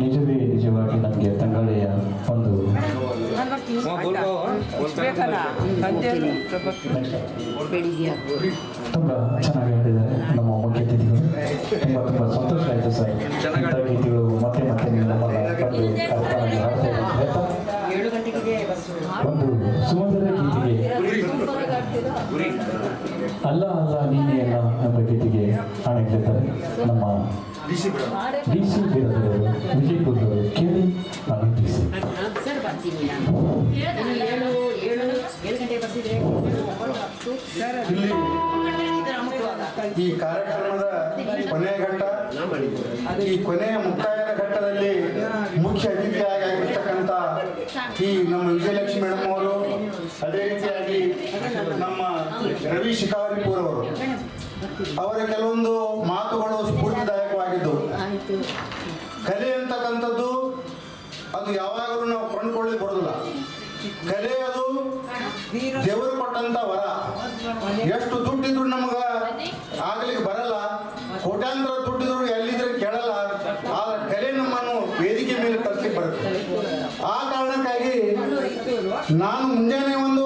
ನಿಜವೇ ನಿಜವಾಗಿ ನಮಗೆ ತಂಗಳೆಯ ಒಂದು ತುಂಬಾ ಚೆನ್ನಾಗಿ ಹೇಳಿದ್ದಾರೆ ನಮ್ಮ ಮುಖ್ಯ ಅತಿಥಿಗಳು. ತುಂಬಾ ತುಂಬಾ ಸಂತೋಷ ಆಯಿತು ಸರ್. ಇಂಥ ಗೀತೆಗಳು ಮತ್ತೆ ಮತ್ತೆ ಒಂದು ಸುಮಧುರ ಗೀತೆಗೆ. ಅಲ್ಲ ಅಲ್ಲ ನೀನೇ ಅಲ್ಲ ಎಂಬ ಗೀತೆಗೆ ಹಾಡಿದ್ದಾರೆ ನಮ್ಮ ಡಿ ಸಿ ಬೀರದವರು ವಿಜಯಪುರದವರು ಕೇಳಿ ಮುಟ್ಟುವಾಗ ಈ ಕಾರ್ಯಕ್ರಮದ ಕೊನೆಯ ಘಟ್ಟ ಈ ಕೊನೆಯ ಮುಕ್ತಾಯದ ಘಟ್ಟದಲ್ಲಿ ಮುಖ್ಯ ಅತಿಥಿಯಾಗಿ ಆಗಿರ್ತಕ್ಕಂಥ ಈ ನಮ್ಮ ವಿಜಯಲಕ್ಷ್ಮಿ ಮೇಡಮ್ ಅವರು ಅದೇ ರೀತಿಯಾಗಿ ನಮ್ಮ ರವಿ ಶಿಕಾರಿಪುರ್ ಅವರು ಅವರ ಕೆಲವೊಂದು ಮಾತುಗಳು ಸ್ಫೂರ್ತಿದಾಯಕವಾಗಿದ್ದು ಆಯಿತು. ಕಲೆ ಅಂತಕ್ಕಂಥದ್ದು ಅದು ಯಾವಾಗಲೂ ನಾವು ಕೊಂಡ್ಕೊಳ್ಳಿ ಬರೋದಿಲ್ಲ. ಕಲೆ ಅದು ದೇವರು ಕೊಟ್ಟಂತ ವರ. ಎಷ್ಟು ದುಡ್ಡಿದ್ರು ನಮಗ ಆಗ್ಲಿಕ್ಕೆ ಬರಲ್ಲ. ಕೋಟ್ಯಾಂತರ ದುಡ್ಡಿದ್ರು ಎಲ್ಲಿದ್ರೆ ಕೇಳಲ್ಲ. ಆದ್ರೆ ಕಲೆ ನಮ್ಮನ್ನು ವೇದಿಕೆ ಮೇಲೆ ತರ್ಸಿ ಬರುತ್ತೆ. ಆ ಕಾರಣಕ್ಕಾಗಿ ನಾನು ಮುಂಜಾನೆ ಒಂದು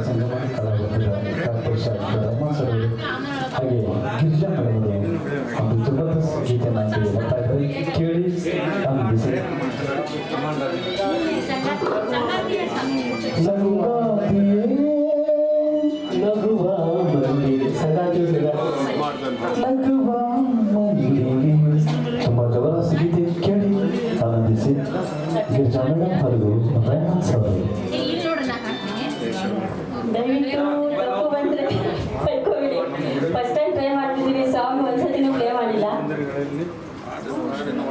ಕಾರ್ಯದರ್ಶಿ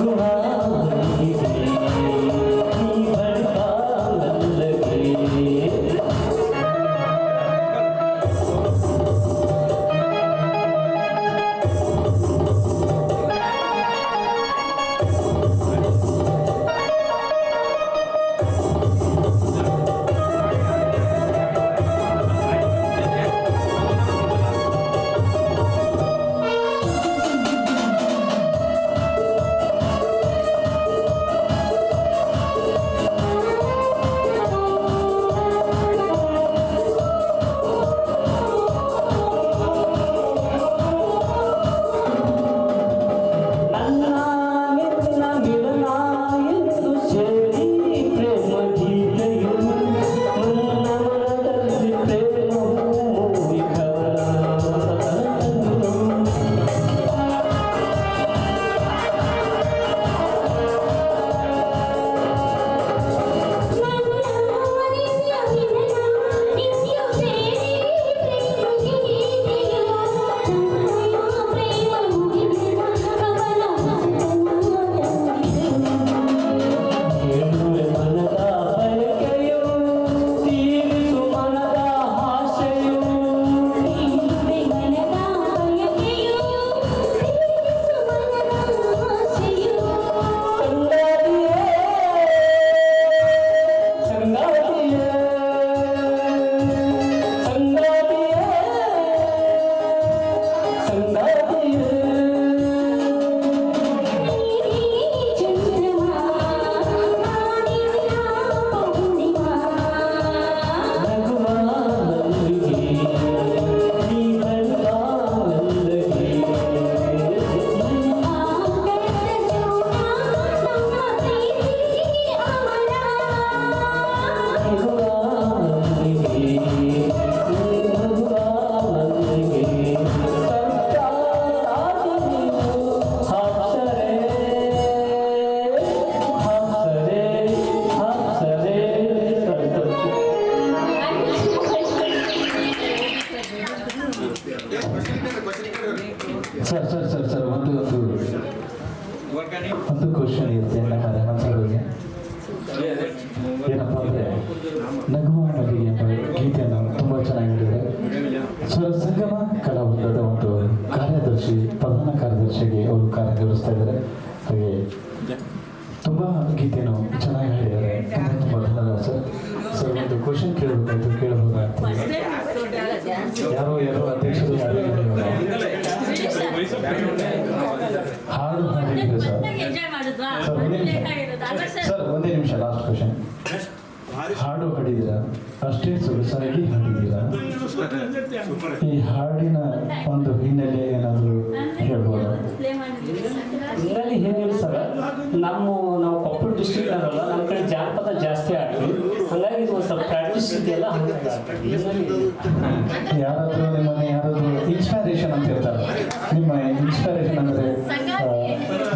감사합니다. ಸ್ವರ ಸಂಗಮ ಕಲಾವೃಂದದ ಒಂದು ಕಾರ್ಯದರ್ಶಿ ಪ್ರಧಾನ ಕಾರ್ಯದರ್ಶಿಗೆ ಅವರು ಕಾರ್ಯನಿರ್ವಹಿಸ್ತಾ ಇದ್ದಾರೆ. ಹಾಗೆ ತುಂಬ ಗೀತೆಯನ್ನು ಚೆನ್ನಾಗಿ ಹೇಳಿದ್ದಾರೆ ತುಂಬ ತುಂಬಾ ಧನ್ಯವಾದ ಸರ್. ಸರ್ ಒಂದು ಕ್ವಶನ್ ಕೇಳಬೇಕಾಯ್ತು ಕೇಳಬಹುದಾಗ್ತದೆ. ಯಾರೋ ಯಾರೋ ಅಧ್ಯಕ್ಷರು ಯಾರೋ. ಹಾಡು ಹಾಡಿದ್ರೆ ಸರ್? ಸರ್ ಒಂದೇ ನಿಮಿಷ. ಸರ್ ಒಂದೇ ನಿಮಿಷ ಲಾಸ್ಟ್ ಕ್ವಶನ್ ಹಾಡು. ಹಾಡಿದ್ದೀರಾ? ಅಷ್ಟೇ ಸೊಗಸಾಗಿ ಹಾಡಿದ್ದೀರಾ? ಈ ಹಾಡಿನ ಒಂದು ಹಿನ್ನೆಲೆ ಏನಾದರೂ ಹೇಳ್ಬೋದು? ಇದರಲ್ಲಿ ಏನಿಲ್ಲ ಸರ್ ನಮ್ಮ ನಾವು ಕೊಪ್ಪಳ ಡಿಸ್ಟ್ರಿಕ್ಟ್ನಾಗಲ್ಲ ನಮ್ಮ ಕಡೆ ಜಾನಪದ ಜಾಸ್ತಿ ಆಗ್ತೀವಿ ಹಾಗಾಗಿ ಇದು ಒಂದು ಸ್ವಲ್ಪ ಪ್ರಾಕ್ಟೀಸ್ ಇದೆಯಲ್ಲ ಆಗ್ತದೆ. ಯಾರಾದರೂ ನಿಮ್ಮನ್ನು ಯಾರಾದರೂ ಇನ್ಸ್ಪೈರೇಷನ್ ಅಂತ ಇರ್ತಾರೆ ನಿಮ್ಮ ಇನ್ಸ್ಪೈರೇಷನ್ ಅಂದರೆ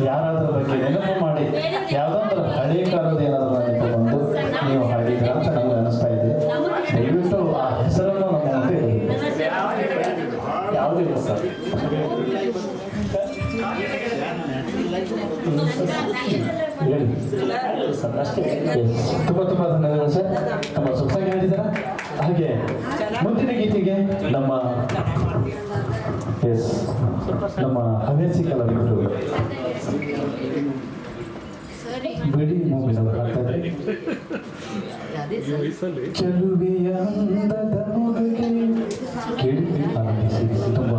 ಯಾರಾದ್ರ ಬಗ್ಗೆ ನೆನಪು ಮಾಡಿ ಯಾವುದಾದ್ರೂ ಹಳೆ ಕಾಲದ ಏನಾದರೂ ನೆನಪು ಬಂದು ನೀವು ಹಾಡಿದ್ರ ಅಂತ ತುಂಬ ತುಂಬ ಧನ್ಯವಾದ ಸರ್. ನಮ್ಮ ಸೊಸಾಗಿ ಹೇಳಿದಾರ ಹಾಗೆ, ಮುಂದಿನ ಗೀತೆಗೆ ನಮ್ಮ ಎಸ್ ನಮ್ಮ ಹವ್ಯಾಸಿ ಕಲಾವಿದರು. ಬಿಡಿ ಮೂವಿನವರು ಆನಂದಿಸಿ, ತುಂಬ